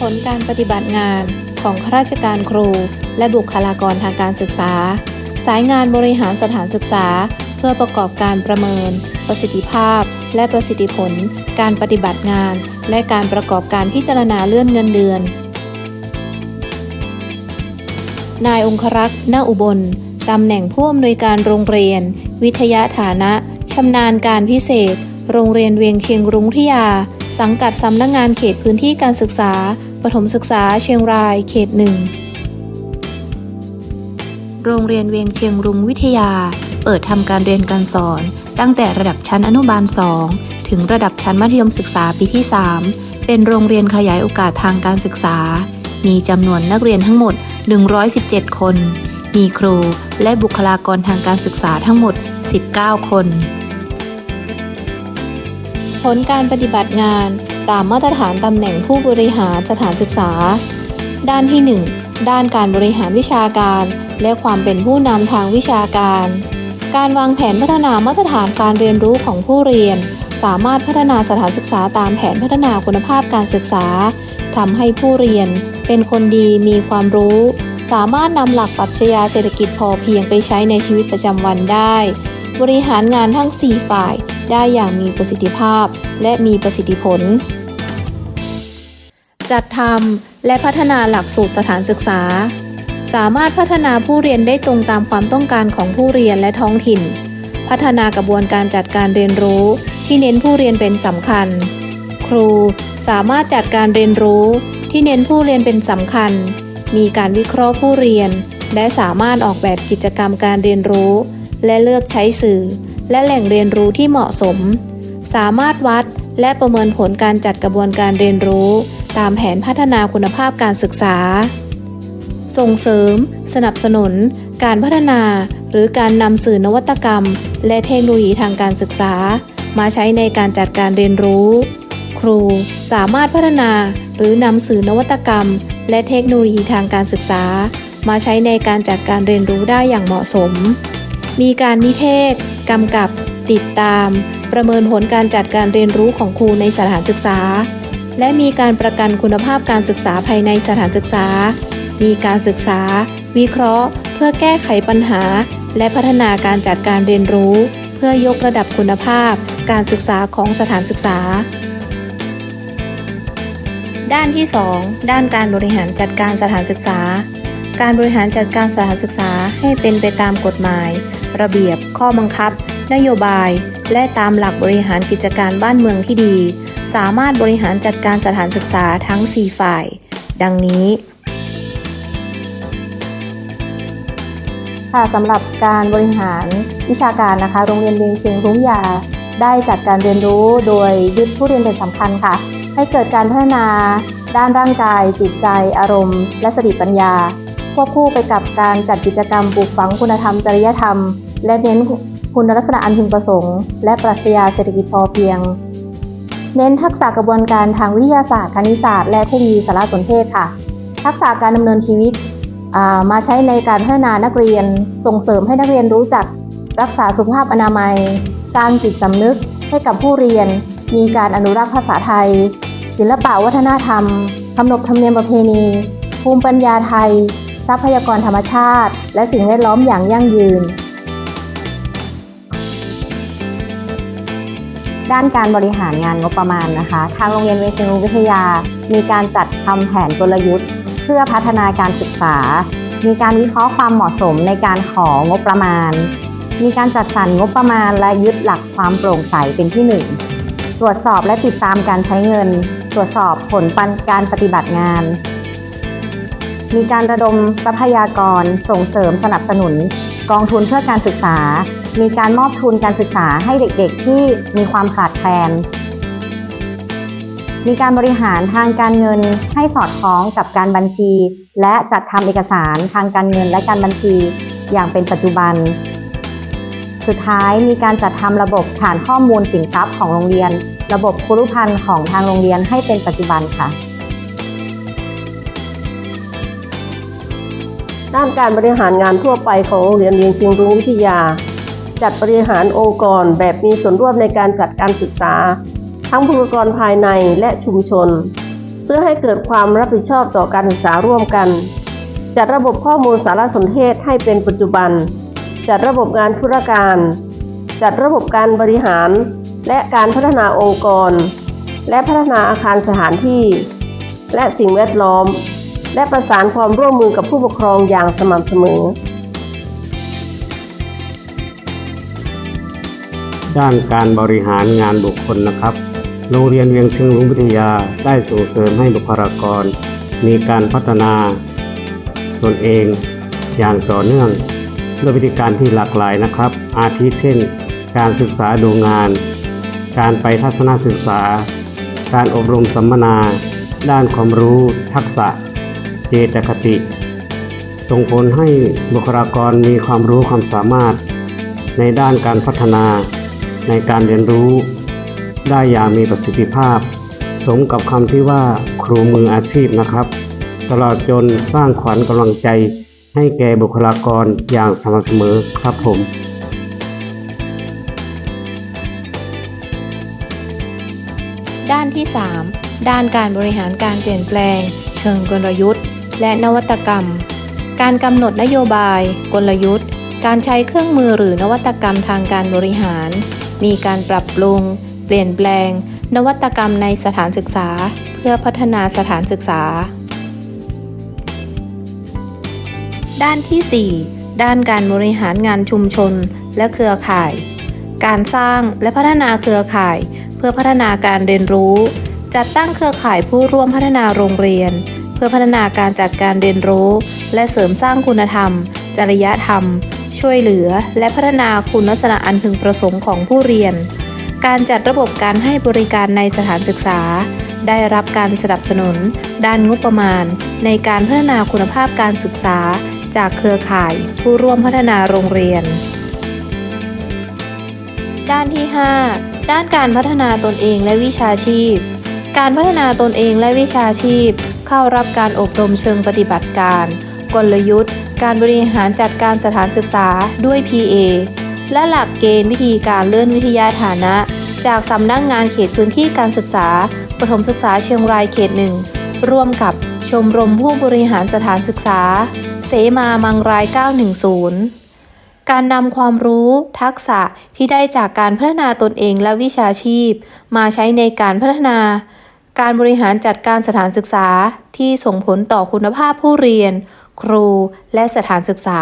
ผลการปฏิบัติงานของข้าราชการครู และบุคลากรทางการศึกษา สายงานบริหารสถานศึกษา เพื่อประกอบการประเมิน ประสิทธิภาพ และประสิทธิผล การปฏิบัติงาน และการประกอบการพิจารณาเลื่อนเงินเดือน นายองครักษ์นาอุบลตำแหน่งผู้อำนวยการโรงเรียน วิทยาฐานะชำนาญการพิเศษ โรงเรียนเวียงเชียงรุ้งทิยา สังกัดสำนักงงานเขตพื้นที่การศึกษา ประถมศึกษาเชียงรายเขตหนึ่งโรงเรียนเวียงเชียงรุงวิทยา เปิดทำการเรียนการสอน ตั้งแต่ระดับชั้นอนุบาล 2 ถึงระดับชั้นมัธยมศึกษาปีที่ 3 เป็นโรงเรียนขยายโอกาสทางการศึกษา มีจำนวนนักเรียนทั้งหมด 117 คน มีครูและบุคลากรทางการศึกษาทั้งหมด 19 คน ผลการปฏิบัติงานตามมาตรฐานตำแหน่งผู้บริหารสถานศึกษา ด้านที่ 1 ด้านการบริหารวิชาการ และความเป็นผู้นำทางวิชาการ การวางแผนพัฒนามาตรฐานการเรียนรู้ของผู้เรียน สามารถพัฒนาสถานศึกษาตามแผนพัฒนาคุณภาพการศึกษาทำให้ผู้เรียน เป็นคนดีมีความรู้ สามารถนำหลักปรัชญาเศรษฐกิจพอเพียงไปใช้ในชีวิตประจำวันได้ บริหารงานทั้ง 4 ฝ่าย ได้อย่างมีประสิทธิภาพ และมีประสิทธิผล จัดทำและพัฒนาหลักสูตรสถานศึกษา สามารถพัฒนาผู้เรียนได้ตรงตามความต้องการของผู้เรียนและท้องถิ่น พัฒนากระบวนการจัดการเรียนรู้ที่เน้นผู้เรียนเป็นสำคัญ ครูสามารถจัดการเรียนรู้ที่เน้นผู้เรียนเป็นสำคัญ มีการวิเคราะห์ผู้เรียน และสามารถออกแบบกิจกรรมการเรียนรู้ และเลือกใช้สื่อ และแหล่งเรียนรู้ที่เหมาะสม สามารถวัดและประเมินผลการจัดกระบวนการเรียนรู้ ตามแผนพัฒนาคุณภาพการศึกษา ส่งเสริม สนับสนุน การพัฒนา หรือการนำสื่อนวัตกรรม และเทคโนโลยีทางการศึกษา มาใช้ในการจัดการเรียนรู้ ครูสามารถพัฒนาหรือนำสื่อนวัตกรรม และเทคโนโลยีทางการศึกษา มาใช้ในการจัดการเรียนรู้ได้อย่างเหมาะสม มีการนิเทศ กำกับ ติดตาม ประเมินผลการจัดการเรียนรู้ของครูในสถานศึกษา และมีการประกันคุณภาพการศึกษาภายในสถานศึกษา มีการศึกษา วิเคราะห์ เพื่อแก้ไขปัญหา และพัฒนาการจัดการเรียนรู้ เพื่อยกระดับคุณภาพ การศึกษาของสถานศึกษา ด้านที่ 2 ด้านการบริหารจัดการสถานศึกษาการบริหารจัดการสถานศึกษาให้เป็นไปตามกฎหมาย ระเบียบ ข้อบังคับ นโยบาย และตามหลักบริหารกิจการบ้านเมืองที่ดี สามารถบริหารจัดการสถานศึกษาทั้ง 4 ฝ่าย ดังนี้ค่ะสำหรับการบริหารวิชาการนะคะ โรงเรียนเวียงเชียงรุ้งยา ได้จัดการเรียนรู้โดยยึดผู้เรียนเป็นสำคัญค่ะ ให้เกิดการพัฒนาด้านร่างกาย จิตใจ อารมณ์ และสติปัญญา ควบคู่ไปกับการจัดกิจกรรมปลูกฝังคุณธรรมจริยธรรม และเน้นคุณลักษณะอันพึงประสงค์ และปรัชญาเศรษฐกิจพอเพียง เน้นทักษะกระบวนการทางวิทยาศาสตร์คณิตศาสตร์และเทคโนโลยีสารสนเทศค่ะ ทักษะการดำเนินชีวิตมาใช้ในการพัฒนานักเรียนส่งเสริมให้นักเรียนรู้จัก รักษาสุขภาพอนามัย สร้างจิตสำนึกให้กับผู้เรียน มีการอนุรักษ์ภาษาไทย ศิลปะวัฒนธรรมขนบธรรมเนียมประเพณี ภูมิปัญญาไทย ทรัพยากรธรรมชาติ และสิ่งแวดล้อมอย่างยั่งยืน ด้านการบริหารงานงบประมาณนะคะ ทางโรงเรียนเวชรุวิทยา มีการจัดทำแผนกลยุทธ์ เพื่อพัฒนาการศึกษา มีการวิเคราะห์ความเหมาะสมในการของบประมาณ มีการจัดสรรงบประมาณและยึดหลักความโปร่งใสเป็นที่หนึ่งตรวจสอบและติดตามการใช้เงิน ตรวจสอบผลปันการปฏิบัติงาน มีการระดมทรัพยากร ส่งเสริมสนับสนุน กองทุนเพื่อการศึกษา มีการมอบทุนการศึกษาให้เด็กๆ ที่มีความขาดแคลน มีการบริหารทางการเงินให้สอดคล้องกับการบัญชี และจัดทำเอกสารทางการเงินและการบัญชี อย่างเป็นปัจจุบัน สุดท้ายมีการจัดทำระบบฐานข้อมูลสินทรัพย์ของโรงเรียน ระบบคุรุพันธ์ของทางโรงเรียนให้เป็นปัจจุบันค่ะ ด้านการบริหารงานทั่วไปของโรงเรียนเวียงเชียงรุ้งวิทยา จัดบริหารองค์กรแบบมีส่วนร่วมในการจัดการศึกษา ทั้งบุคลากรภายในและชุมชน เพื่อให้เกิดความรับผิดชอบต่อการศึกษาร่วมกัน จัดระบบข้อมูลสารสนเทศให้เป็นปัจจุบัน จัดระบบงานธุรการ จัดระบบการบริหาร และการพัฒนาองค์กร และพัฒนาอาคารสถานที่ และสิ่งแวดล้อม และประสานความร่วมมือกับผู้ปกครองอย่างสม่ำเสมอ ด้านการบริหารงานบุคคลนะครับ โรงเรียนเวียงเชิงลุงวิทยาได้ส่งเสริมให้บุคลากร มีการพัฒนาตนเองอย่างต่อเนื่องด้วยวิธีการที่หลากหลายนะครับ อาทิเช่น การศึกษาดูงาน การไปทัศนศึกษา การอบรมสัมมนา ด้านความรู้ ทักษะ เจตคติ ส่งผลให้บุคลากรมีความรู้ความสามารถ ในด้านการพัฒนา ในการเรียนรู้ ได้อย่างมีประสิทธิภาพ สมกับคำที่ว่าครูมืออาชีพนะครับ ตลอดจนสร้างขวัญกำลังใจให้แก่บุคลากรอย่างสม่ำเสมอครับผมด้านที่ 3 ด้านการบริหารการเปลี่ยนแปลง เชิงกลยุทธ์ และนวัตกรรม การกำหนดนโยบาย กลยุทธ์ การใช้เครื่องมือหรือนวัตกรรมทางการบริหาร มีการปรับปรุง เปลี่ยนแปลง นวัตกรรมในสถานศึกษา เพื่อพัฒนาสถานศึกษา ด้านที่ 4 ด้านการบริหารงานชุมชนและเครือข่าย การสร้างและพัฒนาเครือข่าย เพื่อพัฒนาการเรียนรู้ จัดตั้งเครือข่ายผู้ร่วมพัฒนาโรงเรียน พื่อพัฒนาการจัดการเรียนรู้ และเสริมสร้างคุณธรรม จริยธรรม ช่วยเหลือ และพัฒนาคุณลักษณะอันพึงประสงค์ของผู้เรียน การจัดระบบการให้บริการในสถานศึกษา ได้รับการสนับสนุน ด้านงบประมาณ ในการพัฒนาคุณภาพการศึกษา จากเครือข่ายผู้ร่วมพัฒนาโรงเรียน ด้านที่ 5 ด้านการพัฒนาตนเองและวิชาชีพ การพัฒนาตนเองและวิชาชีพ เข้ารับการอบรมเชิงปฏิบัติการ กลยุทธ์ การบริหารจัดการสถานศึกษาด้วย PA และหลักเกณฑ์วิธีการเลื่อนวิทยาฐานะ จากสำนักงงานเขตพื้นที่การศึกษาประถมศึกษาเชียงรายเขตหนึ่งร่วมกับชมรมผู้บริหารสถานศึกษา เสมามังราย 910 การนำความรู้ ทักษะที่ได้จากการพัฒนาตนเองและวิชาชีพ มาใช้ในการพัฒนา การบริหารจัดการสถานศึกษาที่ส่งผลต่อคุณภาพผู้เรียน ครูและสถานศึกษา